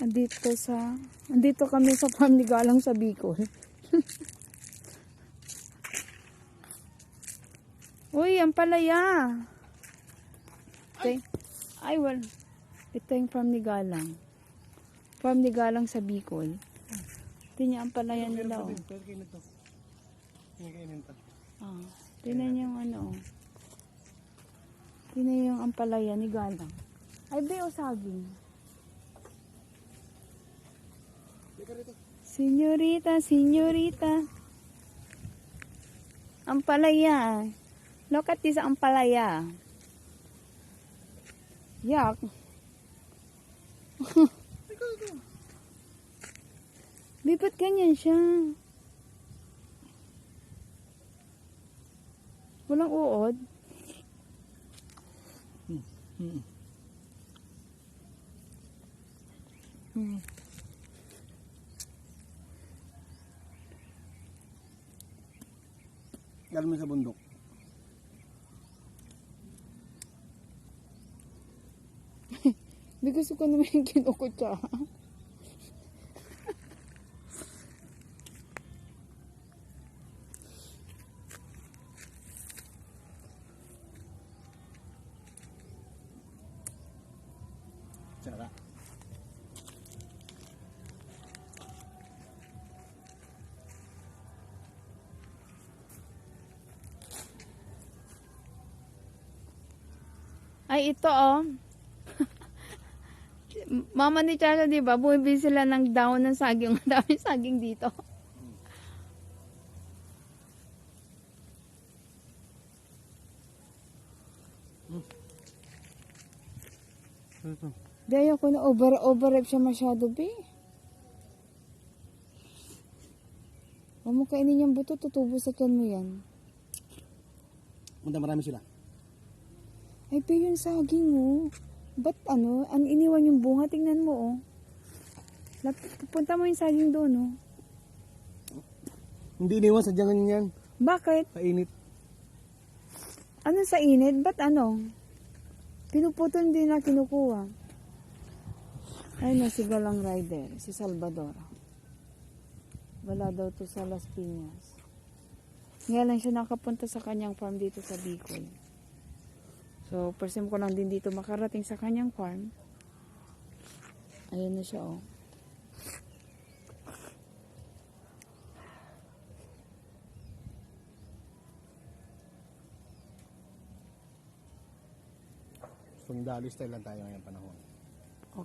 Andito sa, andito kami sa farm ni Galang sa Bicol. Uy, ang palaya. Ito, ay, well, ito yung farm ni Galang. Farm ni Galang sa Bicol. Ito niya ang palaya nila, oh. Pero kainin to. Ah, tingnan niyo yung ano, oh. Tingnan yung ampalaya ni Galang. Ay, be, o saging. Senyorita, senyorita. Ampalaya. Look at this ampalaya. Yak. Bibat ganyan siya. Walang uod. Hmm. Hmm. Mo sa bundok. Gusto ko naman yung kinukutsa. Tsaka. Ay, ito oh. Mama ni Chacha, di ba? Bumibili sila ng daon ng saging. Ang dami saging dito. Ito. Di ayoko na over, overripe siya masyado, be. Huwag mo kainin yung buto, tutubo sa tiyan mo yan. Punta marami sila. Ay, be, yung saging, oh. Ba't ano? Ang iniwan yung bunga, tingnan mo, oh. Lap- Pupunta mo yung saging doon, oh. Hindi iniwan sa jangan yan. Bakit? Kainit. Ano sa init? Ba't ano? Pinuputol din na kinukuha. Ay na si Galang Rider, si Salvador. Wala daw to sa Las Piñas. Ngayon lang siya nakapunta sa kanyang farm dito sa Bicol. So, first ko lang din dito makarating sa kanyang farm. Ayan na siya, oh. Sundali style lang tayo ngayong panahon.